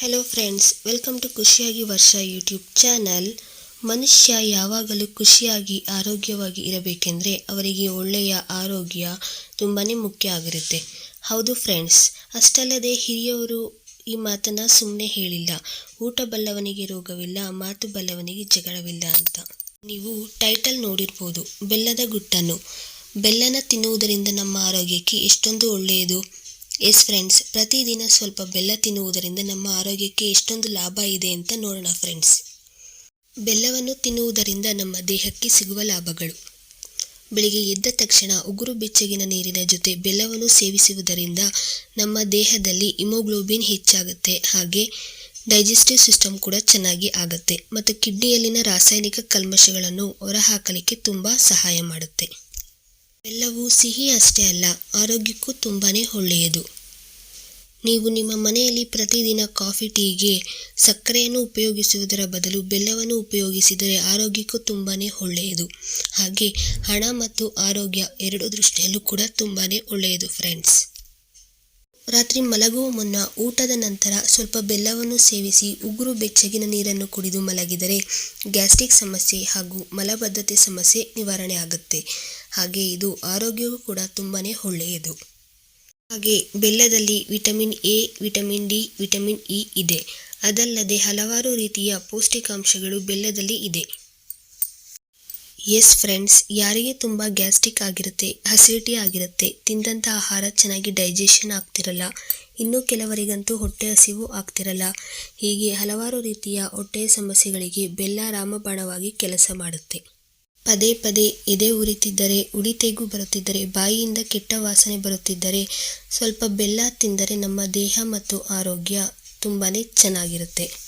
Friends welcome to ಖುಷಿಯಾಗಿ ವರ್ಷ YouTube channel ಮನುಷ್ಯ ಯಾವಾಗಲೂ ಖುಷಿಯಾಗಿ, ಆರೋಗ್ಯವಾಗಿ ಇರಬೇಕೆಂದರೆ ಅವರಿಗೆ ಒಳ್ಳೆಯ ಆರೋಗ್ಯ ತುಂಬಾ ಮುಖ್ಯ ಆಗಿರುತ್ತೆ. ಹೌದು ಫ್ರೆಂಡ್ಸ್ ಅಷ್ಟಲ್ಲದೆ ಹಿರಿಯವರು ಈ ಮಾತನ್ನು ಸುಮ್ಮನೆ ಹೇಳಿಲ್ಲ. ಊಟ ಬಲ್ಲವನಿಗೆ ರೋಗವಿಲ್ಲ, ಮಾತು ಬಲ್ಲವನಿಗೆ ಜಗಳವಿಲ್ಲ ಅಂತ. ನೀವು ಟೈಟಲ್ ನೋಡಿರ್ಬೋದು, ಬೆಲ್ಲದ ಗುಟ್ಟನ್ನು. ಬೆಲ್ಲನ ತಿನ್ನುವುದರಿಂದ ನಮ್ಮ ಆರೋಗ್ಯಕ್ಕೆ ಎಷ್ಟೊಂದು ಒಳ್ಳೆಯದು. ಎಸ್ ಫ್ರೆಂಡ್ಸ್, ಪ್ರತಿದಿನ ಸ್ವಲ್ಪ ಬೆಲ್ಲ ತಿನ್ನುವುದರಿಂದ ನಮ್ಮ ಆರೋಗ್ಯಕ್ಕೆ ಎಷ್ಟೊಂದು ಲಾಭ ಇದೆ ಅಂತ ನೋಡೋಣ ಫ್ರೆಂಡ್ಸ್. ಬೆಲ್ಲವನ್ನು ತಿನ್ನುವುದರಿಂದ ನಮ್ಮ ದೇಹಕ್ಕೆ ಸಿಗುವ ಲಾಭಗಳು. ಬೆಳಿಗ್ಗೆ ಎದ್ದ ತಕ್ಷಣ ಉಗುರು ಬೆಚ್ಚಗಿನ ನೀರಿನ ಜೊತೆ ಬೆಲ್ಲವನ್ನು ಸೇವಿಸುವುದರಿಂದ ನಮ್ಮ ದೇಹದಲ್ಲಿ ಇಮೋಗ್ಲೋಬಿನ್ ಹೆಚ್ಚಾಗುತ್ತೆ, ಹಾಗೆ ಡೈಜೆಸ್ಟಿವ್ ಸಿಸ್ಟಮ್ ಕೂಡ ಚೆನ್ನಾಗಿ ಆಗುತ್ತೆ, ಮತ್ತು ಕಿಡ್ನಿಯಲ್ಲಿನ ರಾಸಾಯನಿಕ ಕಲ್ಮಶಗಳನ್ನು ಹೊರಹಾಕಲಿಕ್ಕೆ ತುಂಬ ಸಹಾಯ ಮಾಡುತ್ತೆ. ಬೆಲ್ಲವು ಸಿಹಿ ಅಷ್ಟೇ ಅಲ್ಲ, ಆರೋಗ್ಯಕ್ಕೂ ತುಂಬಾ ಒಳ್ಳೆಯದು. ನೀವು ನಿಮ್ಮ ಮನೆಯಲ್ಲಿ ಪ್ರತಿದಿನ ಕಾಫಿ, ಟೀಗೆ ಸಕ್ಕರೆಯನ್ನು ಉಪಯೋಗಿಸುವುದರ ಬದಲು ಬೆಲ್ಲವನ್ನು ಉಪಯೋಗಿಸಿದರೆ ಆರೋಗ್ಯಕ್ಕೂ ತುಂಬಾ ಒಳ್ಳೆಯದು. ಹಾಗೆ ಹಣ ಮತ್ತು ಆರೋಗ್ಯ ಎರಡು ದೃಷ್ಟಿಯಲ್ಲೂ ಕೂಡ ತುಂಬಾ ಒಳ್ಳೆಯದು ಫ್ರೆಂಡ್ಸ್ ರಾತ್ರಿ ಮಲಗುವ ಮುನ್ನ ಊಟದ ನಂತರ ಸ್ವಲ್ಪ ಬೆಲ್ಲವನ್ನು ಸೇವಿಸಿ ಉಗುರು ಬೆಚ್ಚಗಿನ ನೀರನ್ನು ಕುಡಿದು ಮಲಗಿದರೆ ಗ್ಯಾಸ್ಟ್ರಿಕ್ ಸಮಸ್ಯೆ ಹಾಗೂ ಮಲಬದ್ಧತೆ ಸಮಸ್ಯೆ ನಿವಾರಣೆ ಆಗುತ್ತೆ. ಹಾಗೆ ಇದು ಆರೋಗ್ಯವೂ ಕೂಡ ತುಂಬಾ ಒಳ್ಳೆಯದು. ಹಾಗೆ ಬೆಲ್ಲದಲ್ಲಿ vitamin A, vitamin D, vitamin E ಇದೆ. ಅದಲ್ಲದೆ ಹಲವಾರು ರೀತಿಯ ಪೌಷ್ಟಿಕಾಂಶಗಳು ಬೆಲ್ಲದಲ್ಲಿ ಇದೆ. ಎಸ್ ಫ್ರೆಂಡ್ಸ್ ಯಾರಿಗೆ ತುಂಬ ಗ್ಯಾಸ್ಟ್ರಿಕ್ ಆಗಿರುತ್ತೆ ಹಸಿಡಿಟಿ ಆಗಿರುತ್ತೆ ತಿಂದಂಥ ಆಹಾರ ಚೆನ್ನಾಗಿ ಡೈಜೆಷನ್ ಆಗ್ತಿರಲ್ಲ, ಇನ್ನು ಕೆಲವರಿಗಂತೂ ಹೊಟ್ಟೆ ಹಸಿವು ಆಗ್ತಿರಲ್ಲ, ಹೀಗೆ ಹಲವಾರು ರೀತಿಯ ಹೊಟ್ಟೆಯ ಸಮಸ್ಯೆಗಳಿಗೆ ಬೆಲ್ಲ ರಾಮಬಾಣವಾಗಿ ಕೆಲಸ ಮಾಡುತ್ತೆ. ಪದೇ ಪದೇ ಎದೆ ಉರಿತಿದ್ದರೆ ಉಡಿತೆಗೂ ಬರುತ್ತಿದ್ದರೆ, ಬಾಯಿಯಿಂದ ಕೆಟ್ಟ ವಾಸನೆ ಬರುತ್ತಿದ್ದರೆ, ಸ್ವಲ್ಪ ಬೆಲ್ಲ ತಿಂದರೆ ನಮ್ಮ ದೇಹ ಮತ್ತು ಆರೋಗ್ಯ ತುಂಬಾ ಚೆನ್ನಾಗಿರುತ್ತೆ.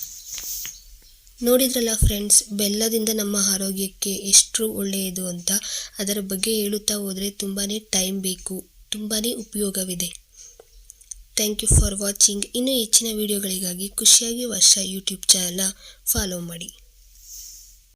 ನೋಡಿದ್ರಲ್ಲ ಫ್ರೆಂಡ್ಸ್ ಬೆಲ್ಲದಿಂದ ನಮ್ಮ ಆರೋಗ್ಯಕ್ಕೆ ಎಷ್ಟು ಒಳ್ಳೆಯದು ಅಂತ. ಅದರ ಬಗ್ಗೆ ಹೇಳುತ್ತಾ ಹೋದರೆ ತುಂಬಾ ಟೈಮ್ ಬೇಕು ತುಂಬಾ ಉಪಯೋಗವಿದೆ. ಥ್ಯಾಂಕ್ ಯು ಫಾರ್ ವಾಚಿಂಗ್ ಇನ್ನೂ ಹೆಚ್ಚಿನ ವಿಡಿಯೋಗಳಿಗಾಗಿ ಖುಷಿಯಾಗಿ ವರ್ಷ ಯೂಟ್ಯೂಬ್ ಚಾನಲ್ನ ಫಾಲೋ ಮಾಡಿ.